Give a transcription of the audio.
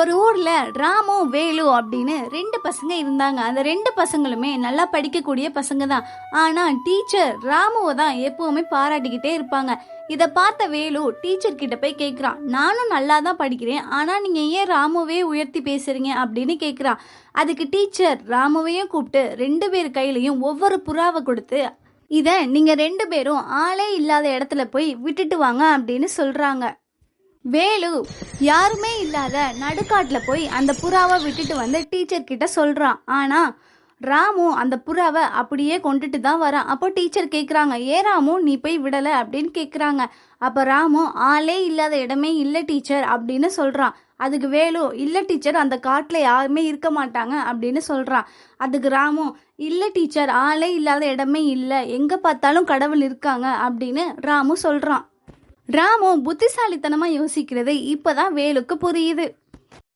ஒரு ஊரில் ராமு வேலு அப்படின்னு ரெண்டு பசங்க இருந்தாங்க. அந்த ரெண்டு பசங்களுமே நல்லா படிக்கக்கூடிய பசங்க தான் ஆனால் டீச்சர் ராமுவை தான் எப்போவுமே பாராட்டிக்கிட்டே இருப்பாங்க. இதை பார்த்த வேலு டீச்சர் கிட்ட போய் கேட்குறான் நானும் நல்லா தான் படிக்கிறேன். ஆனால் நீங்கள் ஏன் ராமுவே உயர்த்தி பேசுறீங்க? அப்படின்னு கேட்குறான் அதுக்கு டீச்சர் ராமுவையும் கூப்பிட்டு ரெண்டு பேர் கையிலையும் ஒவ்வொரு புறாவை கொடுத்து இதை நீங்கள் ரெண்டு பேரும் ஆளே இல்லாத இடத்துல போய் விட்டுட்டு வாங்க அப்படின்னு சொல்கிறாங்க வேலு யாருமே இல்லாத நடுக்காட்டில் போய் அந்த புறாவை விட்டுட்டு வந்து டீச்சர் கிட்ட சொல்கிறான் ஆனால் ராமு அந்த புறாவை அப்படியே கொண்டுட்டு தான் வரான் அப்போ டீச்சர் கேட்குறாங்க ஏ ராமு நீ போய் விடலை? அப்படின்னு கேட்குறாங்க அப்போ ராமு ஆளே இல்லாத இடமே இல்லை டீச்சர் அப்படின்னு சொல்கிறான் அதுக்கு வேலு இல்லை டீச்சர் அந்த காட்டில் யாருமே இருக்க மாட்டாங்க அப்படின்னு சொல்கிறான் அதுக்கு ராமு இல்லை டீச்சர் ஆளே இல்லாத இடமே இல்லை. எங்கே பார்த்தாலும் கடவுள் இருக்காங்க அப்படின்னு ராமு சொல்கிறான் ராமு புத்திசாலித்தனமா யோசிக்கிறது இப்பதான் வேலுக்கு புரியுது.